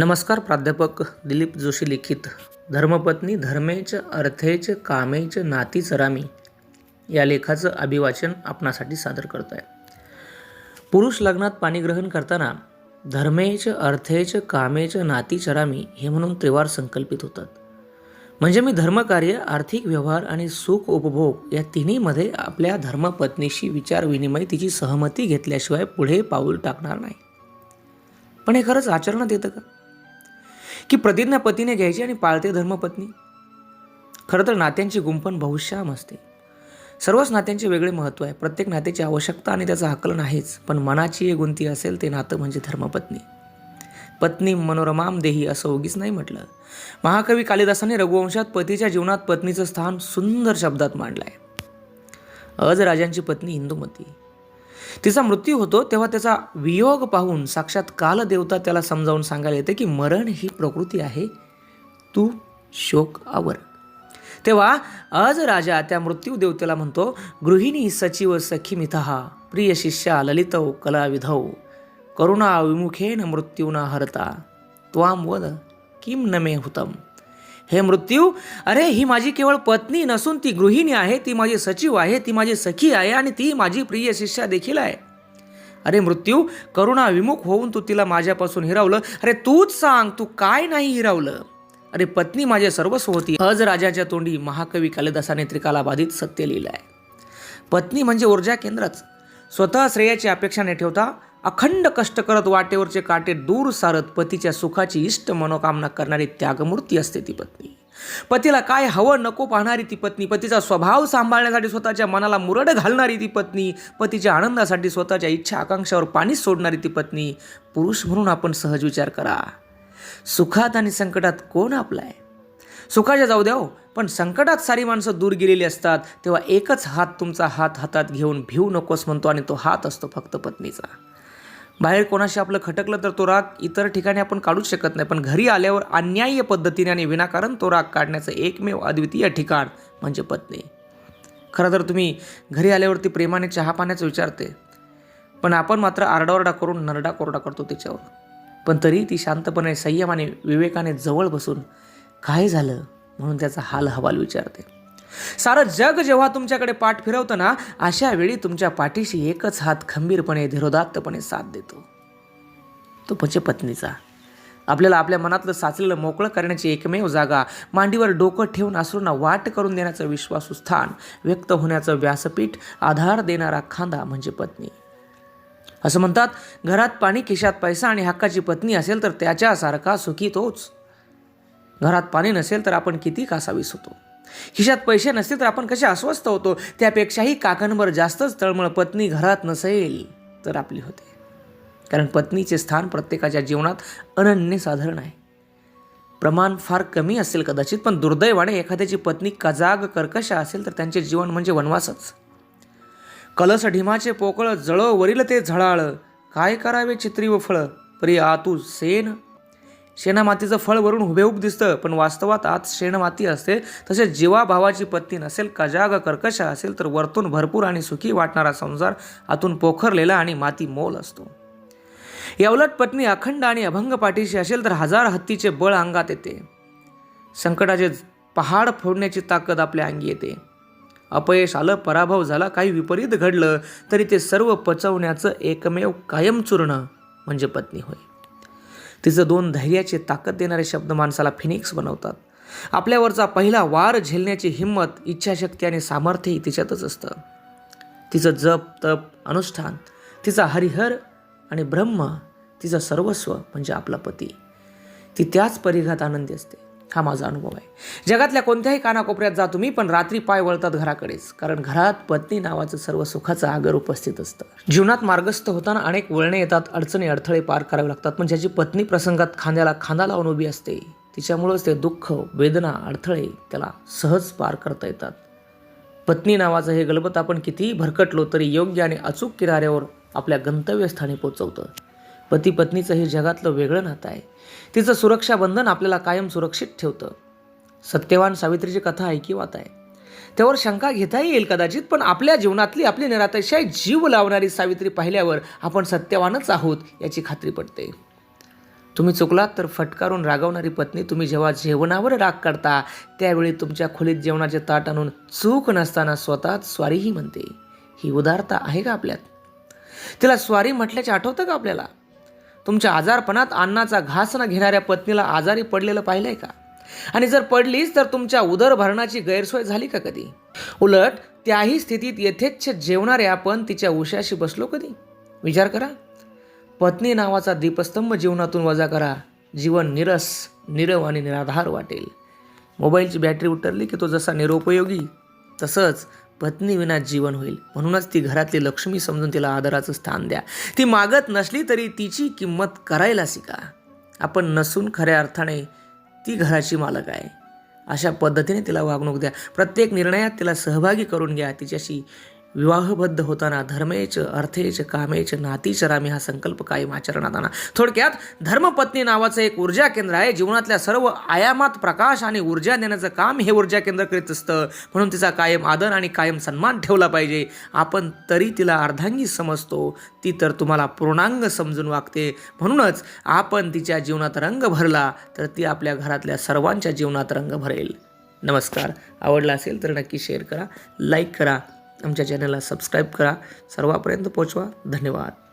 नमस्कार प्राध्यापक दिलीप जोशी लिखित. धर्मपत्नी धर्मेच अर्थेच कामेच नाती चरामी या लेखाचं अभिवाचन आपणासाठी सादर करत आहे पुरुष लग्नात पाणीग्रहण करताना धर्मेच अर्थेच कामेच नाती चरामी हे म्हणून त्रिवार संकल्पित होतात. म्हणजे मी धर्मकार्य आर्थिक व्यवहार आणि सुख उपभोग या तिन्हीमध्ये आपल्या धर्मपत्नीशी विचार विनिमय तिची सहमती घेतल्याशिवाय पुढे पाऊल टाकणार नाही. पण हे खरंच आचरणात येतं का? की प्रतिज्ञा पतीने घ्यायची आणि पाळते धर्मपत्नी. खरं तर नात्यांची गुंफण बहुश्याम असते. सर्वच नात्यांचे वेगळे महत्त्व आहे. प्रत्येक नात्याची आवश्यकता आणि त्याचं आकलन आहेच पण मनाची एक गुंती असेल ते नातं म्हणजे धर्मपत्नी. पत्नी मनोरमाम देही असं उगीच नाही म्हटलं. महाकवी कालिदासाने रघुवंशात पतीच्या जीवनात पत्नीचं स्थान सुंदर शब्दात मांडलं आहे अज राजांची पत्नी इंदुमती. तिचा मृत्यू होतो तेव्हा त्याचा वियोग पाहून साक्षात कालदेवता त्याला समजावून सांगायला येते की मरण ही प्रकृती आहे तू शोक आवर. तेव्हा अज राजा त्या मृत्यू देवतेला म्हणतो गृहिणी सचिव सखी मिथहा प्रिय शिष्या ललितौ कलाविधौ करुणा विमुखेन मृत्यूना हरता त्वाम वद किम न मे हुतम? हे मृत्यू? अरे ही माझी केवळ पत्नी नसून ती गृहिणी आहे ती माझी सचिव आहे ती माझी सखी आहे आणि ती माझी प्रिय शिष्या देखील आहे. अरे मृत्यू करुणा विमुख होऊन तू तिला माझ्यापासून हिरावलं. अरे तूच सांग तू काय नाही हिरावलं? अरे पत्नी माझे सर्वस्व होती. अज राजाच्या तोंडी महाकवी कालिदासाने त्रिकालाबाधित सत्य लिहिलं आहे पत्नी म्हणजे ऊर्जा केंद्रच. स्वतः श्रेयाची अपेक्षा न ठेवता अखंड कष्ट करत वाटेवरचे काटे दूर सारत पतीच्या सुखाची इष्ट मनोकामना करणारी त्यागमूर्ती असते ती पत्नी. पतीला काय हवं नको पाहणारी ती पत्नी पतीचा स्वभाव सांभाळण्यासाठी स्वतःच्या मनाला मुरड घालणारी ती पत्नी पतीच्या आनंदासाठी स्वतःच्या इच्छा आकांक्षावर पाणी सोडणारी ती पत्नी पुरुष म्हणून आपण सहज विचार करा. सुखात आणि संकटात कोण आपला आहे सुखाच्या जाऊ द्या हो, पण संकटात सारी माणसं दूर गेलेली असतात तेव्हा एकच हात तुमचा हात हातात घेऊन भिवू नकोस म्हणतो आणि तो हात असतो फक्त पत्नीचा. बाहेर कोणाशी आपलं खटकलं तर तो राग इतर ठिकाणी आपण काढूच शकत नाही. पण घरी आल्यावर अन्याय्य पद्धतीने आणि विनाकारण तो राग काढण्याचं एकमेव अद्वितीय ठिकाण म्हणजे पत्नी. खरं तर तुम्ही घरी आल्यावरती प्रेमाने चहा पाण्याचं विचारते. पण आपण मात्र आरडाओरडा करून नरडा कोरडा करतो त्याच्यावर पण तरी ती शांतपणे संयमाने विवेकाने जवळ बसून काय झालं? म्हणून त्याचा हाल हवाल विचारते. सारं जग जेव्हा तुमच्याकडे पाठ फिरवतं ना अशा वेळी तुमच्या पाठीशी एकच हात खंबीरपणे धीरोदात्तपणे साथ देतो. तो म्हणजे पत्नीचा. आपल्याला आपल्या मनातलं साचलेलं मोकळं करण्याची एकमेव जागा मांडीवर डोकं ठेवून असूंना वाट करून देण्याचं विश्वासू स्थान व्यक्त होण्याचं व्यासपीठ आधार देणारा खांदा म्हणजे पत्नी. असं म्हणतात घरात पाणी खिशात पैसा आणि हक्काची पत्नी असेल तर त्याच्यासारखा सुखी तोच. घरात पाणी नसेल तर आपण किती कासावीस होतो. खिशात पैसे नसतील तर आपण कसे अस्वस्थ होतो? त्यापेक्षाही काकांवर जास्तच तळमळ पत्नी घरात नसेल तर आपली होते. कारण पत्नीचे स्थान प्रत्येकाच्या जीवनात अनन्यसाधारण आहे. प्रमाण फार कमी असेल कदाचित पण दुर्दैवाने एखाद्याची पत्नी कजाग कर्कशा असेल तर त्यांचे जीवन म्हणजे वनवासच. कलस ढिमाचे पोकळ जळ वरील ते झळाळ. काय करावे चित्री व फळ? परी आतू सेन शेणामातीचं फळ वरून हुबेहूब दिसतं पण वास्तवात आत शेणमाती असते. तसेच जीवाभावाची पत्नी नसेल कजाग कर्कशा असेल तर वरतून भरपूर आणि सुखी वाटणारा संसार आतून पोखरलेला आणि माती मोल असतो. या पत्नी अखंड आणि अभंग पाठीशी असेल तर हजार हत्तीचे बळ अंगात येते. संकटाचे पहाड फोडण्याची ताकद आपल्या अंगी येते. अपयश आलं पराभव झाला काही विपरीत घडलं तरी ते सर्व पचवण्याचं एकमेव कायम चूर्ण म्हणजे पत्नी होय. तिचं दोन धैर्याचे ताकद देणारे शब्द माणसाला फिनिक्स बनवतात. आपल्यावरचा पहिला वार झेलण्याची हिंमत इच्छाशक्ती आणि सामर्थ्यही तिच्यातच असतं. तिचं जप तप अनुष्ठान तिचा हरिहर आणि ब्रह्म तिचं सर्वस्व म्हणजे आपला पती. ती त्याच परिघात आनंदी असते. हा माझा अनुभव आहे. जगातल्या कोणत्याही कानाकोपऱ्यात जा तुम्ही पण रात्री पाय वळतात घराकडेच कारण घरात पत्नी नावाचं सर्व सुखाचं आगर उपस्थित असतं. जीवनात मार्गस्थ होताना अनेक वळणे येतात अडचणी अडथळे पार करावे लागतात पण ज्याची पत्नी प्रसंगात खांद्याला खांदा लावून उभी असते तिच्यामुळंच ते दुःख वेदना अडथळे त्याला सहज पार करता येतात. पत्नी नावाचं हे गलबत आपण कितीही भरकटलो तरी योग्य आणि अचूक किनाऱ्यावर आपल्या गंतव्यस्थानी पोचवतं. पती पत्नीचं हे जगातलं वेगळं नातं आहे. तिचं सुरक्षाबंधन आपल्याला कायम सुरक्षित ठेवतं. सत्यवान सावित्रीची कथा ऐकिवात आहे. त्यावर शंका घेता येईल कदाचित पण आपल्या जीवनातली आपली निरातिशय जीव लावणारी सावित्री पाहिल्यावर आपण सत्यवानच आहोत याची खात्री पडते. तुम्ही चुकलात तर फटकारून रागवणारी पत्नी तुम्ही जेव्हा जेवणावर राग करता त्यावेळी तुमच्या खोलीत जेवणाचे ताट आणून चूक नसताना स्वतःच स्वारीही म्हणते. ही उदारता आहे का आपल्यात? तिला स्वारी म्हटल्याचे आठवतं का आपल्याला? तुमच्या आजारपणात अन्नाचा घास न घेणाऱ्या पत्नीला आजारी पडलेलं पाहिलंय का? आणि जर पडलीच तर तुमच्या उदरभरणाची गैरसोय झाली का कधी? उलट त्याही स्थितीत यथेच्छ जेवणारे आपण तिच्या उशाशी बसलो कधी? विचार करा. पत्नी नावाचा दीपस्तंभ जीवनातून वजा करा. जीवन निरस निरव आणि निराधार वाटेल. मोबाईलची बॅटरी उतरली की तो जसा निरुपयोगी तसंच पत्नीविना जीवन होईल. म्हणूनच ती घरातली लक्ष्मी समजून तिला आदराचं स्थान द्या. ती मागत नसली तरी तिची किंमत करायला शिका. आपण नसून खऱ्या अर्थाने ती घराची मालक आहे. अशा पद्धतीने तिला वागणूक द्या. प्रत्येक निर्णयात तिला सहभागी करून घ्या. तिच्याशी विवाहबद्ध होताना धर्मेच अर्थेच कामेच नातीच रामी हा संकल्प कायम आचरणात आणा. थोडक्यात धर्मपत्नी नावाचं एक ऊर्जा केंद्र आहे. जीवनातल्या सर्व आयामात प्रकाश आणि ऊर्जा देण्याचं काम हे ऊर्जा केंद्र करीत असतं. म्हणून तिचा कायम आदर आणि कायम सन्मान ठेवला पाहिजे. आपण तरी तिला अर्धांगी समजतो. ती तर तुम्हाला पूर्णांग समजून वागते. म्हणूनच आपण तिच्या जीवनात रंग भरला तर ती आपल्या घरातल्या सर्वांच्या जीवनात रंग भरेल. नमस्कार. आवडला असेल तर नक्की शेअर करा लाईक करा आमच्या चॅनलला सबस्क्राईब करा. सर्वांपर्यंत पोचवा धन्यवाद.